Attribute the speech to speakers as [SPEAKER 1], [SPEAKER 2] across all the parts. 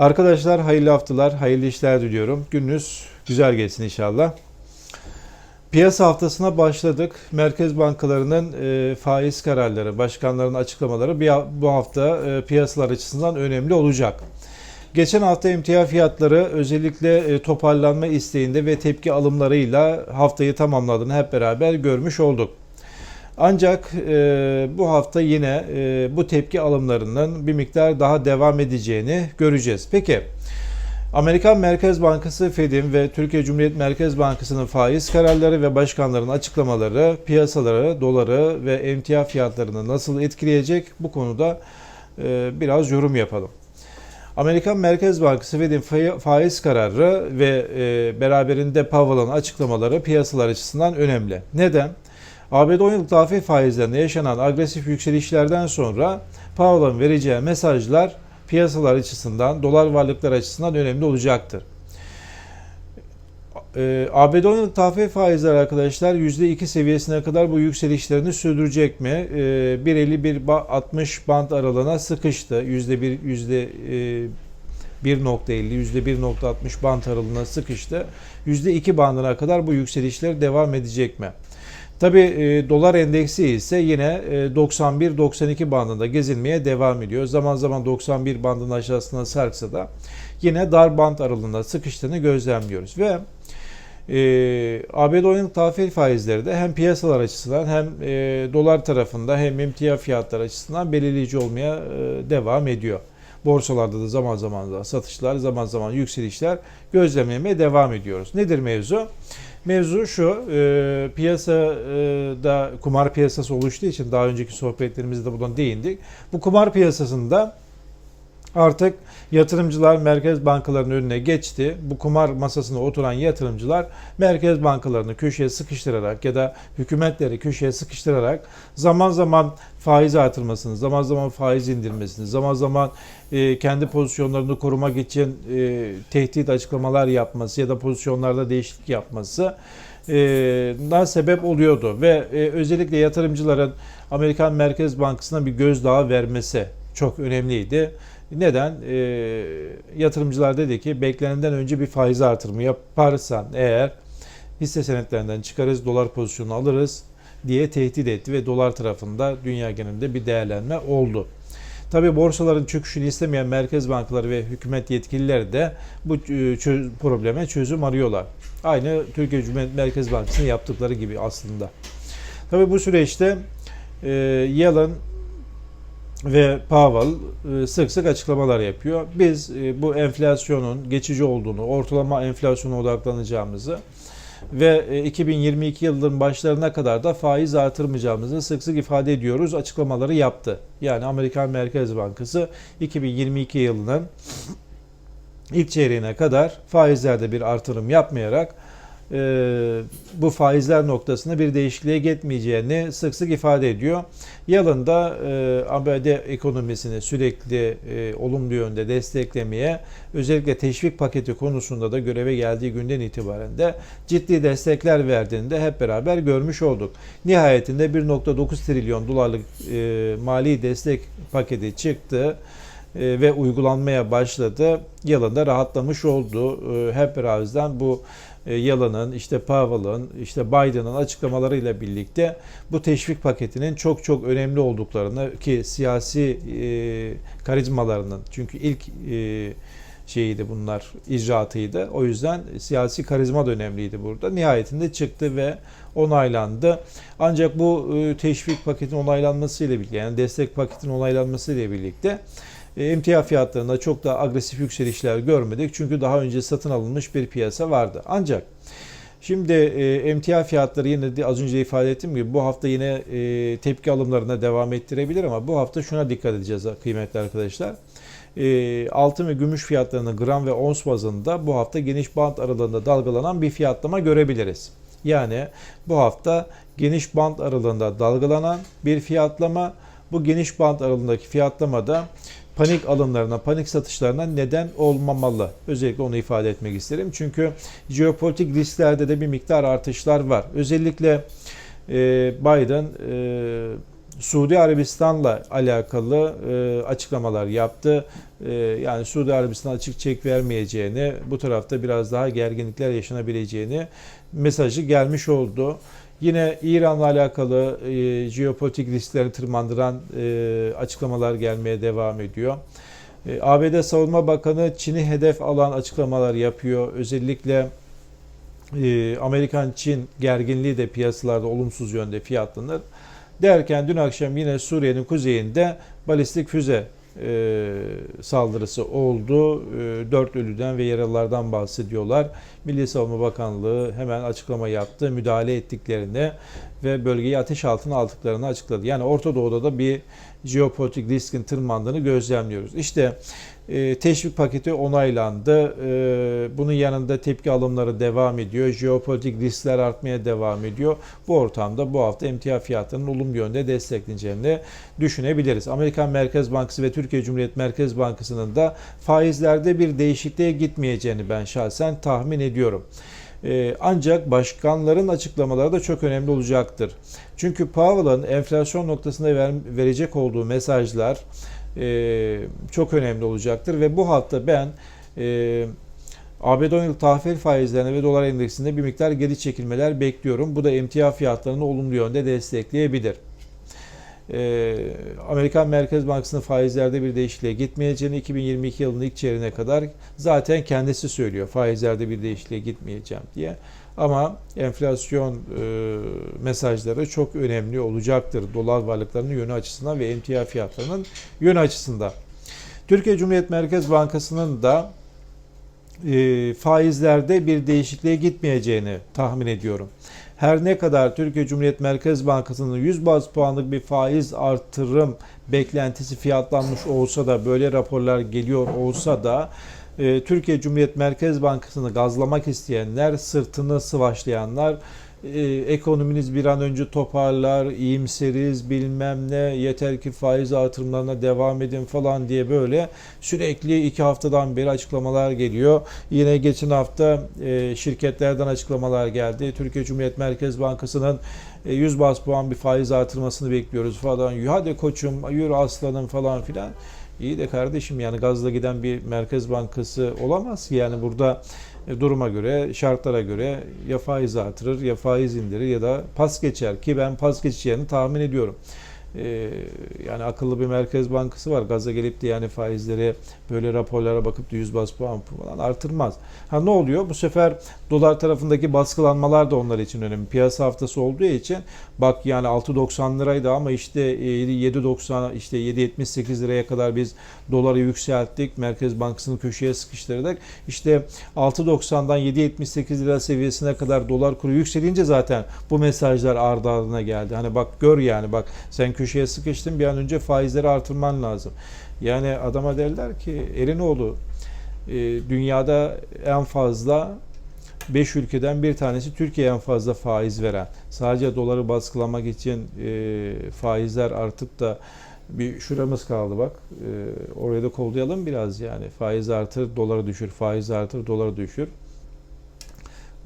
[SPEAKER 1] Arkadaşlar hayırlı haftalar, hayırlı işler diliyorum. Gününüz güzel geçsin inşallah. Piyasa haftasına başladık. Merkez bankalarının e, faiz kararları, başkanların açıklamaları bir, bu hafta e, piyasalar açısından önemli olacak. Geçen hafta emtia fiyatları özellikle e, toparlanma isteğinde ve tepki alımlarıyla haftayı tamamladığını hep beraber görmüş olduk. Ancak e, bu hafta yine e, bu tepki alımlarının bir miktar daha devam edeceğini göreceğiz. Peki Amerikan Merkez Bankası Fed'in ve Türkiye Cumhuriyet Merkez Bankası'nın faiz kararları ve başkanların açıklamaları piyasaları, doları ve emtia fiyatlarını nasıl etkileyecek bu konuda e, biraz yorum yapalım. Amerikan Merkez Bankası Fed'in faiz kararı ve e, beraberinde Powell'ın açıklamaları piyasalar açısından önemli. Neden? ABD 10 yıllık tahvil faizlerinde yaşanan agresif yükselişlerden sonra Powell'ın vereceği mesajlar piyasalar açısından, dolar varlıklar açısından önemli olacaktır. Ee, ABD 10 yıllık tahvil faizleri arkadaşlar %2 seviyesine kadar bu yükselişlerini sürdürecek mi? Ee, 1.50-1.60 band aralığına sıkıştı. %1, %1.50, %1.60 band aralığına sıkıştı. %2 bandına kadar bu yükselişler devam edecek mi? Tabi e, dolar endeksi ise yine e, 91-92 bandında gezilmeye devam ediyor. Zaman zaman 91 bandının aşağısına sarksa da yine dar band aralığında sıkıştığını gözlemliyoruz. Ve e, ABD oyun tahvil faizleri de hem piyasalar açısından hem e, dolar tarafında hem emtia fiyatlar açısından belirleyici olmaya e, devam ediyor. Borsalarda da zaman zaman da satışlar, zaman zaman yükselişler gözlemlemeye devam ediyoruz. Nedir mevzu? Mevzu şu, e, piyasada kumar piyasası oluştuğu için daha önceki sohbetlerimizde buna değindik. Bu kumar piyasasında artık yatırımcılar merkez bankalarının önüne geçti. Bu kumar masasına oturan yatırımcılar merkez bankalarını köşeye sıkıştırarak ya da hükümetleri köşeye sıkıştırarak zaman zaman faiz artırmasını, zaman zaman faiz indirmesini, zaman zaman e, kendi pozisyonlarını korumak için e, tehdit açıklamalar yapması ya da pozisyonlarda değişiklik yapması e, na sebep oluyordu ve e, özellikle yatırımcıların Amerikan Merkez Bankası'na bir gözdağı vermesi çok önemliydi. Neden? E, yatırımcılar dedi ki beklenenden önce bir faiz artırımı yaparsan eğer hisse senetlerinden çıkarız, dolar pozisyonu alırız diye tehdit etti ve dolar tarafında dünya genelinde bir değerlenme oldu. Tabi borsaların çöküşünü istemeyen merkez bankaları ve hükümet yetkilileri de bu çöz probleme çözüm arıyorlar. Aynı Türkiye Cumhuriyet Merkez Bankası'nın yaptıkları gibi aslında. Tabi bu süreçte e, Yellen ve Powell e, sık sık açıklamalar yapıyor. Biz e, bu enflasyonun geçici olduğunu, ortalama enflasyona odaklanacağımızı ve 2022 e, yılının başlarına kadar da faiz artırmayacağımızı sık sık ifade ediyoruz açıklamaları yaptı. Yani Amerikan Merkez Bankası 2022 yılının ilk çeyreğine kadar faizlerde bir artırım yapmayarak e, bu faizler noktasında bir değişikliğe gitmeyeceğini sık sık ifade ediyor. Yalında e, ABD ekonomisini sürekli e, olumlu yönde desteklemeye özellikle teşvik paketi konusunda da göreve geldiği günden itibaren de ciddi destekler verdiğini de hep beraber görmüş olduk. Nihayetinde 1.9 trilyon dolarlık e, mali destek paketi çıktı e, ve uygulanmaya başladı. Yalında rahatlamış oldu. E, hep beraber bu Yalın'ın, işte Powell'ın, işte Biden'ın açıklamalarıyla birlikte bu teşvik paketinin çok çok önemli olduklarını ki siyasi e, karizmalarının çünkü ilk e, şeyiydi bunlar icraatıydı. O yüzden siyasi karizma da önemliydi burada. Nihayetinde çıktı ve onaylandı. Ancak bu e, teşvik paketin onaylanmasıyla birlikte yani destek paketin onaylanmasıyla birlikte e, emtia fiyatlarında çok da agresif yükselişler görmedik. Çünkü daha önce satın alınmış bir piyasa vardı. Ancak Şimdi e, emtia fiyatları yine de az önce ifade ettiğim gibi bu hafta yine e, tepki alımlarına devam ettirebilir ama bu hafta şuna dikkat edeceğiz kıymetli arkadaşlar. e, altın ve gümüş fiyatlarının gram ve ons bazında bu hafta geniş band aralığında dalgalanan bir fiyatlama görebiliriz. Yani bu hafta geniş band aralığında dalgalanan bir fiyatlama bu geniş band aralığındaki fiyatlamada panik alımlarına, panik satışlarına neden olmamalı. Özellikle onu ifade etmek isterim. Çünkü jeopolitik risklerde de bir miktar artışlar var. Özellikle e, Biden e, Suudi Arabistan'la alakalı e, açıklamalar yaptı. E, yani Suudi Arabistan açık çek vermeyeceğini, bu tarafta biraz daha gerginlikler yaşanabileceğini mesajı gelmiş oldu. Yine İran'la alakalı e, jeopolitik riskleri tırmandıran e, açıklamalar gelmeye devam ediyor. E, ABD Savunma Bakanı Çin'i hedef alan açıklamalar yapıyor. Özellikle e, Amerikan-Çin gerginliği de piyasalarda olumsuz yönde fiyatlanır. Derken dün akşam yine Suriye'nin kuzeyinde balistik füze e, saldırısı oldu. E, 4 ölüden ve yaralılardan bahsediyorlar. Milli Savunma Bakanlığı hemen açıklama yaptı. Müdahale ettiklerini ve bölgeyi ateş altına aldıklarını açıkladı. Yani Orta Doğu'da da bir jeopolitik riskin tırmandığını gözlemliyoruz. İşte e, teşvik paketi onaylandı. E, bunun yanında tepki alımları devam ediyor. Jeopolitik riskler artmaya devam ediyor. Bu ortamda bu hafta emtia fiyatlarının olumlu yönde destekleneceğini düşünebiliriz. Amerikan Merkez Bankası ve Türkiye Cumhuriyet Merkez Bankası'nın da faizlerde bir değişikliğe gitmeyeceğini ben şahsen tahmin ediyorum. Ee, Ancak başkanların açıklamaları da çok önemli olacaktır. Çünkü Powell'ın enflasyon noktasında ver- verecek olduğu mesajlar e, çok önemli olacaktır ve bu hafta ben ABD 10 yıllık tahvil faizlerine ve dolar endeksinde bir miktar geri çekilmeler bekliyorum. Bu da emtia fiyatlarını olumlu yönde destekleyebilir. Ee, Amerikan Merkez Bankası'nın faizlerde bir değişikliğe gitmeyeceğini 2022 yılının ilk çeyreğine kadar zaten kendisi söylüyor faizlerde bir değişikliğe gitmeyeceğim diye. Ama enflasyon e, mesajları çok önemli olacaktır dolar varlıklarının yönü açısından ve emtia fiyatlarının yönü açısından. Türkiye Cumhuriyet Merkez Bankası'nın da e, faizlerde bir değişikliğe gitmeyeceğini tahmin ediyorum. Her ne kadar Türkiye Cumhuriyet Merkez Bankası'nın 100 baz puanlık bir faiz artırım beklentisi fiyatlanmış olsa da böyle raporlar geliyor olsa da e, Türkiye Cumhuriyet Merkez Bankası'nı gazlamak isteyenler, sırtını sıvaşlayanlar e, ekonominiz bir an önce toparlar, iyimseriz bilmem ne, yeter ki faiz artırımlarına devam edin falan diye böyle sürekli iki haftadan beri açıklamalar geliyor. Yine geçen hafta e, şirketlerden açıklamalar geldi. Türkiye Cumhuriyet Merkez Bankası'nın e, 100 bas puan bir faiz artırmasını bekliyoruz falan. Hadi koçum, yürü aslanım falan filan. İyi de kardeşim yani gazla giden bir merkez bankası olamaz ki yani burada e, duruma göre, şartlara göre ya faiz artırır ya faiz indirir ya da pas geçer ki ben pas geçeceğini tahmin ediyorum. Ee, yani akıllı bir merkez bankası var. Gaza gelip de yani faizleri böyle raporlara bakıp da 100 bas puan falan artırmaz. Ha ne oluyor? Bu sefer dolar tarafındaki baskılanmalar da onlar için önemli. Piyasa haftası olduğu için bak yani 6.90 liraydı ama işte e, 7.90 işte 7.78 liraya kadar biz doları yükselttik. Merkez Bankası'nı köşeye sıkıştırdık. İşte 6.90'dan 7.78 lira seviyesine kadar dolar kuru yükselince zaten bu mesajlar ardı ardına geldi. Hani bak gör yani bak sen köşeye sıkıştın bir an önce faizleri artırman lazım. Yani adama derler ki Elinoğlu e, dünyada en fazla 5 ülkeden bir tanesi Türkiye'ye en fazla faiz veren. Sadece doları baskılamak için e, faizler artıp da bir şuramız kaldı bak. E, oraya da kollayalım biraz yani. Faiz artır, doları düşür. Faiz artır, doları düşür.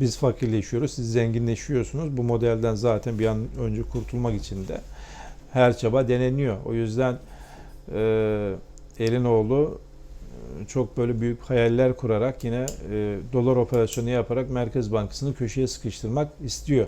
[SPEAKER 1] Biz fakirleşiyoruz, siz zenginleşiyorsunuz. Bu modelden zaten bir an önce kurtulmak için de her çaba deneniyor. O yüzden e, Elinoğlu e, çok böyle büyük hayaller kurarak yine e, dolar operasyonu yaparak Merkez Bankası'nı köşeye sıkıştırmak istiyor.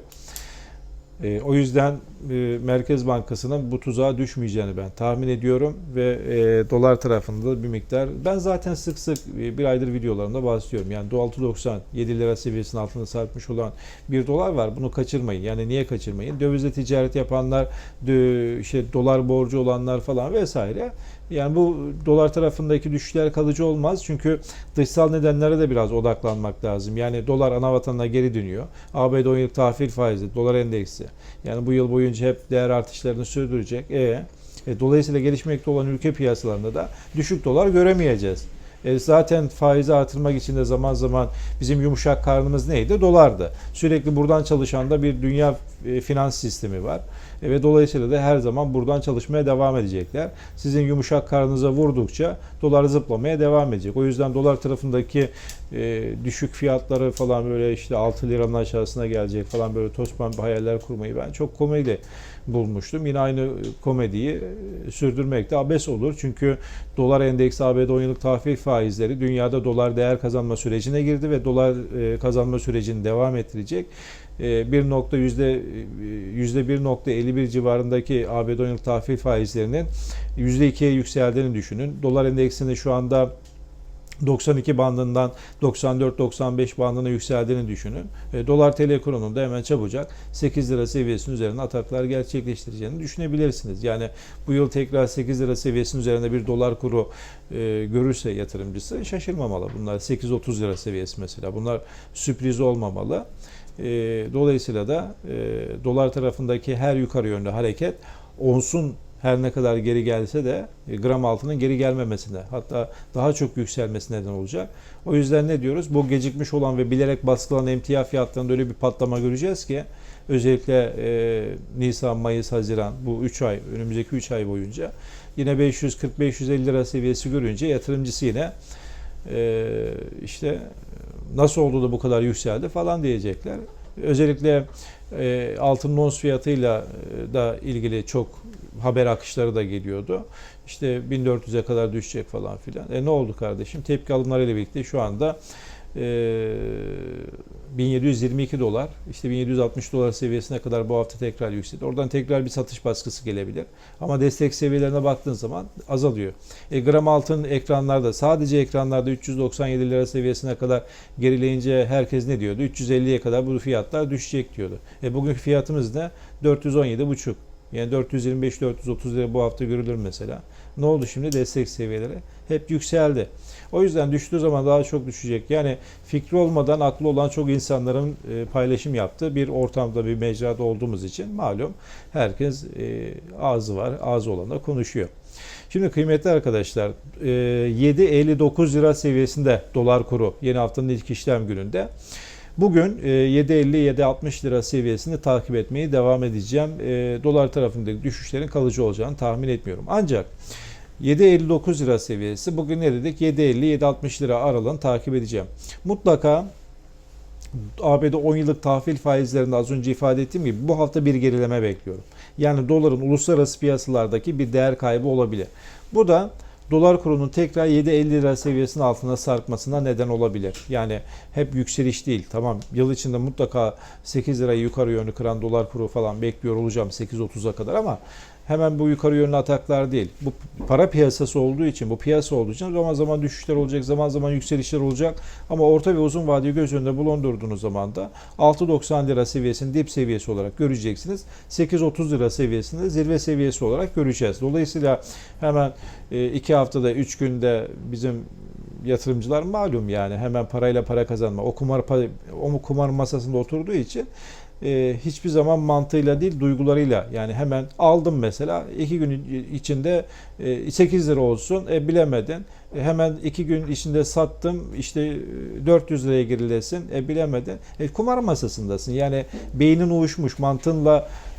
[SPEAKER 1] E, o yüzden e, Merkez Bankası'nın bu tuzağa düşmeyeceğini ben tahmin ediyorum ve e, dolar tarafında da bir miktar ben zaten sık sık e, bir aydır videolarımda bahsediyorum. Yani 6.90 7 lira seviyesinin altında sarkmış olan bir dolar var. Bunu kaçırmayın. Yani niye kaçırmayın? Dövizle ticaret yapanlar, dö- işte dolar borcu olanlar falan vesaire. Yani bu dolar tarafındaki düşüşler kalıcı olmaz. Çünkü dışsal nedenlere de biraz odaklanmak lazım. Yani dolar ana vatanına geri dönüyor. ABD 10 yıllık tahvil faizi, dolar endeksi. Yani bu yıl boyunca hep değer artışlarını sürdürecek. E E, dolayısıyla gelişmekte olan ülke piyasalarında da düşük dolar göremeyeceğiz. E, zaten faizi artırmak için de zaman zaman bizim yumuşak karnımız neydi? Dolardı. Sürekli buradan çalışan da bir dünya e, finans sistemi var. E, ve dolayısıyla da her zaman buradan çalışmaya devam edecekler. Sizin yumuşak karnınıza vurdukça dolar zıplamaya devam edecek. O yüzden dolar tarafındaki e, düşük fiyatları falan böyle işte 6 liranın aşağısına gelecek falan böyle toz pembe hayaller kurmayı ben çok komedi bulmuştum. Yine aynı komediyi e, sürdürmekte abes olur. Çünkü dolar endeksi ABD 10 yıllık tahvil faizleri dünyada dolar değer kazanma sürecine girdi ve dolar e, kazanma sürecini devam ettirecek. E, bir nokta yüzde yüzde 1.51 civarındaki ABD 10 yıllık tahvil faizlerinin yüzde 2'ye yükseldiğini düşünün. Dolar endeksinin şu anda 92 bandından 94-95 bandına yükseldiğini düşünün. Dolar TL kurunun da hemen çabucak 8 lira seviyesinin üzerine ataklar gerçekleştireceğini düşünebilirsiniz. Yani bu yıl tekrar 8 lira seviyesinin üzerinde bir dolar kuru e, görürse yatırımcısı şaşırmamalı. Bunlar 8-30 lira seviyesi mesela. Bunlar sürpriz olmamalı. E, dolayısıyla da e, dolar tarafındaki her yukarı yönlü hareket onsun her ne kadar geri gelse de e, gram altının geri gelmemesine hatta daha çok yükselmesine neden olacak. O yüzden ne diyoruz? Bu gecikmiş olan ve bilerek baskılanan emtia fiyatlarında öyle bir patlama göreceğiz ki özellikle e, Nisan, Mayıs, Haziran bu 3 ay önümüzdeki 3 ay boyunca yine 540-550 lira seviyesi görünce yatırımcısı yine e, işte nasıl oldu da bu kadar yükseldi falan diyecekler. Özellikle e, altın ons fiyatıyla e, da ilgili çok haber akışları da geliyordu. İşte 1400'e kadar düşecek falan filan. E ne oldu kardeşim? Tepki alımlarıyla birlikte şu anda 1722 dolar, işte 1760 dolar seviyesine kadar bu hafta tekrar yükseldi. Oradan tekrar bir satış baskısı gelebilir. Ama destek seviyelerine baktığın zaman azalıyor. E, gram altın ekranlarda sadece ekranlarda 397 lira seviyesine kadar gerileyince herkes ne diyordu? 350'ye kadar bu fiyatlar düşecek diyordu. E, bugünkü fiyatımız ne? 417,5. Yani 425-430 lira bu hafta görülür mesela. Ne oldu şimdi? Destek seviyeleri hep yükseldi. O yüzden düştüğü zaman daha çok düşecek. Yani fikri olmadan aklı olan çok insanların e, paylaşım yaptığı bir ortamda bir mecrada olduğumuz için malum herkes e, ağzı var, ağzı olan da konuşuyor. Şimdi kıymetli arkadaşlar e, 7.59 lira seviyesinde dolar kuru yeni haftanın ilk işlem gününde. Bugün e, 7.50-7.60 lira seviyesini takip etmeyi devam edeceğim. E, dolar tarafındaki düşüşlerin kalıcı olacağını tahmin etmiyorum. Ancak 7.59 lira seviyesi bugün ne dedik? 7.50-7.60 lira aralığını takip edeceğim. Mutlaka ABD 10 yıllık tahvil faizlerinde az önce ifade ettiğim gibi bu hafta bir gerileme bekliyorum. Yani doların uluslararası piyasalardaki bir değer kaybı olabilir. Bu da dolar kurunun tekrar 7.50 lira seviyesinin altına sarkmasına neden olabilir. Yani hep yükseliş değil. Tamam yıl içinde mutlaka 8 lirayı yukarı yönlü kıran dolar kuru falan bekliyor olacağım 8.30'a kadar ama hemen bu yukarı yönlü ataklar değil. Bu para piyasası olduğu için, bu piyasa olduğu için zaman zaman düşüşler olacak, zaman zaman yükselişler olacak. Ama orta ve uzun vadeyi göz önünde bulundurduğunuz zaman da 6.90 lira seviyesini dip seviyesi olarak göreceksiniz. 8.30 lira seviyesinde zirve seviyesi olarak göreceğiz. Dolayısıyla hemen 2 haftada 3 günde bizim yatırımcılar malum yani. Hemen parayla para kazanma. O kumar o kumar masasında oturduğu için e, hiçbir zaman mantığıyla değil duygularıyla. Yani hemen aldım mesela iki gün içinde e, 8 lira olsun e, bilemedin. E, hemen iki gün içinde sattım işte e, 400 liraya gerilesin e, bilemedin. E, kumar masasındasın. Yani beynin uyuşmuş mantığınla e,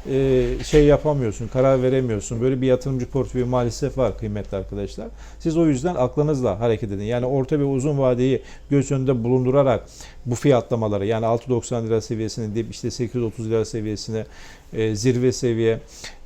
[SPEAKER 1] şey yapamıyorsun, karar veremiyorsun. Böyle bir yatırımcı portföyü maalesef var kıymetli arkadaşlar. Siz o yüzden aklınızla hareket edin. Yani orta ve uzun vadeyi göz önünde bulundurarak bu fiyatlamaları yani 6.90 lira seviyesini deyip işte 8.30 lira seviyesine e, zirve seviye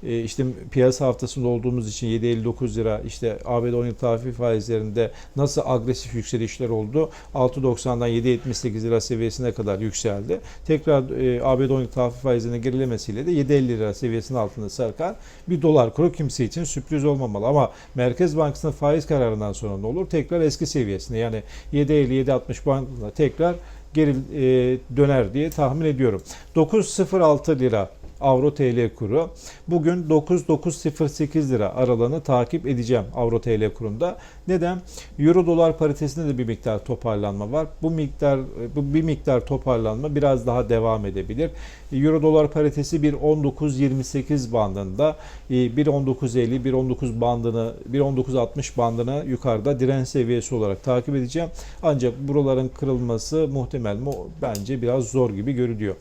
[SPEAKER 1] e, işte piyasa haftasında olduğumuz için 7.59 lira işte ABD 10 yıl tahvil faizlerinde nasıl agresif yükselişler oldu 6.90'dan 7.78 lira seviyesine kadar yükseldi. Tekrar e, ABD 10 yıl tahvil faizlerinin gerilemesiyle de 7.50 lira seviyesinin altında sarkan bir dolar kuru kimse için sürpriz olmamalı ama Merkez Bankası'nın faiz kararından sonra ne olur? Tekrar eski seviyesine yani 7.50-7.60 bandında tekrar geri e, döner diye tahmin ediyorum. 9.06 lira Avro TL kuru. Bugün 9908 lira aralığını takip edeceğim Avro TL kurunda. Neden? Euro dolar paritesinde de bir miktar toparlanma var. Bu miktar bu bir miktar toparlanma biraz daha devam edebilir. Euro dolar paritesi 1.19.28 bandında, e, 1.19.50, 1.19 bandını, 1.19.60 bandını yukarıda direnç seviyesi olarak takip edeceğim. Ancak buraların kırılması muhtemel mi? Bence biraz zor gibi görünüyor.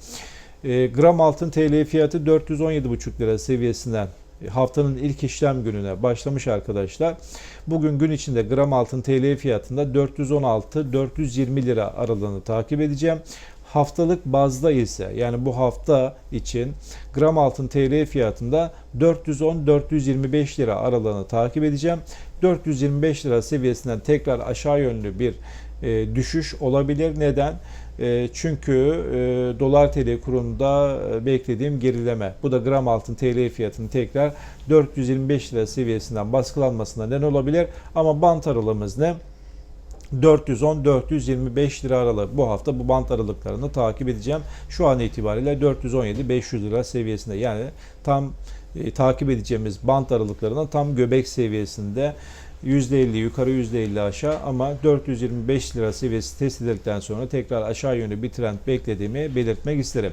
[SPEAKER 1] E, gram altın TL fiyatı 417,5 lira seviyesinden e, haftanın ilk işlem gününe başlamış arkadaşlar. Bugün gün içinde gram altın TL fiyatında 416-420 lira aralığını takip edeceğim. Haftalık bazda ise yani bu hafta için gram altın TL fiyatında 410-425 lira aralığını takip edeceğim. 425 lira seviyesinden tekrar aşağı yönlü bir e, düşüş olabilir. Neden? E, çünkü e, dolar TL kurunda e, beklediğim gerileme. Bu da gram altın TL fiyatının tekrar 425 lira seviyesinden baskılanmasına neden olabilir. Ama bant aralığımız ne? 410-425 lira aralığı. Bu hafta bu bant aralıklarını takip edeceğim. Şu an itibariyle 417-500 lira seviyesinde. Yani tam e, takip edeceğimiz bant aralıklarının tam göbek seviyesinde. %50 yukarı %50 aşağı ama 425 lira seviyesi test edildikten sonra tekrar aşağı yönlü bir trend beklediğimi belirtmek isterim.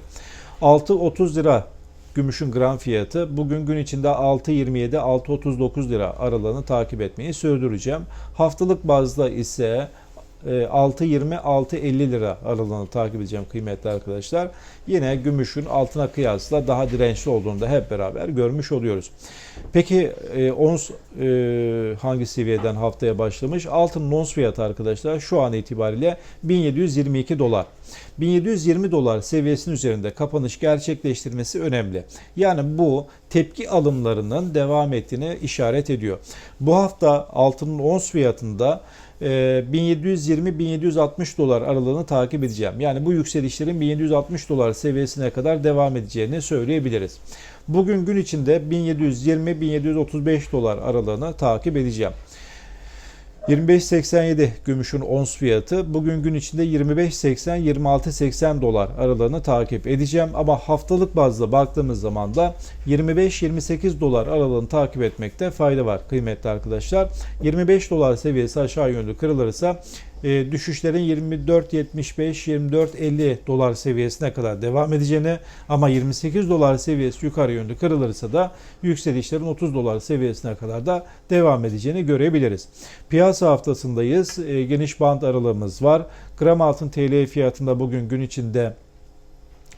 [SPEAKER 1] 6.30 lira gümüşün gram fiyatı bugün gün içinde 6.27-6.39 lira aralığını takip etmeyi sürdüreceğim. Haftalık bazda ise 6.20-6.50 lira aralığını takip edeceğim kıymetli arkadaşlar. Yine gümüşün altına kıyasla daha dirençli olduğunu da hep beraber görmüş oluyoruz. Peki e, ons e, hangi seviyeden haftaya başlamış? Altın ons fiyatı arkadaşlar şu an itibariyle 1722 dolar. 1720 dolar seviyesinin üzerinde kapanış gerçekleştirmesi önemli. Yani bu tepki alımlarının devam ettiğini işaret ediyor. Bu hafta altının ons fiyatında 1720-1760 dolar aralığını takip edeceğim. Yani bu yükselişlerin 1760 dolar seviyesine kadar devam edeceğini söyleyebiliriz. Bugün gün içinde 1720-1735 dolar aralığını takip edeceğim. 25.87 gümüşün ons fiyatı. Bugün gün içinde 25.80-26.80 dolar aralığını takip edeceğim. Ama haftalık bazda baktığımız zaman da 25-28 dolar aralığını takip etmekte fayda var kıymetli arkadaşlar. 25 dolar seviyesi aşağı yönlü kırılırsa e, düşüşlerin 24.75-24.50 dolar seviyesine kadar devam edeceğini ama 28 dolar seviyesi yukarı yönlü kırılırsa da yükselişlerin 30 dolar seviyesine kadar da devam edeceğini görebiliriz. Piyasa haftasındayız. E, geniş band aralığımız var. Gram altın TL fiyatında bugün gün içinde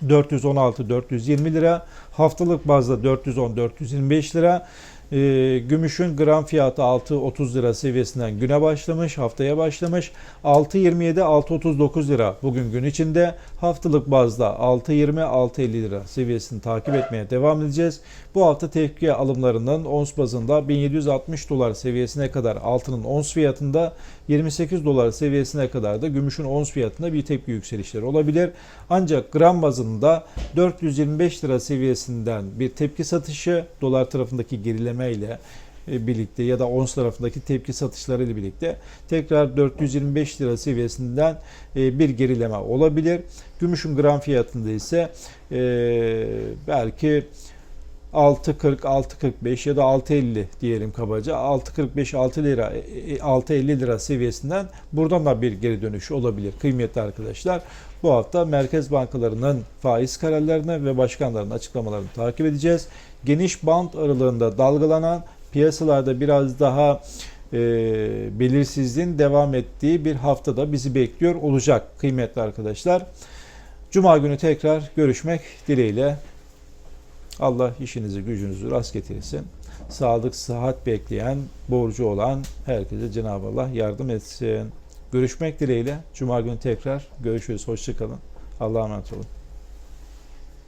[SPEAKER 1] 416-420 lira. Haftalık bazda 410-425 lira. E, gümüşün gram fiyatı 6.30 lira seviyesinden güne başlamış, haftaya başlamış. 6.27-6.39 lira bugün gün içinde. Haftalık bazda 6.20-6.50 lira seviyesini takip etmeye devam edeceğiz. Bu hafta tepki alımlarının ons bazında 1760 dolar seviyesine kadar altının ons fiyatında 28 dolar seviyesine kadar da gümüşün ons fiyatında bir tepki yükselişleri olabilir. Ancak gram bazında 425 lira seviyesinden bir tepki satışı dolar tarafındaki gerileme ile e, birlikte ya da ons tarafındaki tepki satışları ile birlikte tekrar 425 lira seviyesinden e, bir gerileme olabilir. Gümüşün gram fiyatında ise e, belki 6.40, 6.45 ya da 6.50 diyelim kabaca. 6.45, 6 lira, 6.50 lira seviyesinden buradan da bir geri dönüş olabilir kıymetli arkadaşlar. Bu hafta merkez bankalarının faiz kararlarını ve başkanların açıklamalarını takip edeceğiz. Geniş band aralığında dalgalanan piyasalarda biraz daha e, belirsizliğin devam ettiği bir haftada bizi bekliyor olacak kıymetli arkadaşlar. Cuma günü tekrar görüşmek dileğiyle. Allah işinizi gücünüzü rast getirsin. Sağlık, sıhhat bekleyen, borcu olan herkese Cenab-ı Allah yardım etsin. Görüşmek dileğiyle. Cuma günü tekrar görüşürüz. Hoşçakalın. Allah'a emanet olun.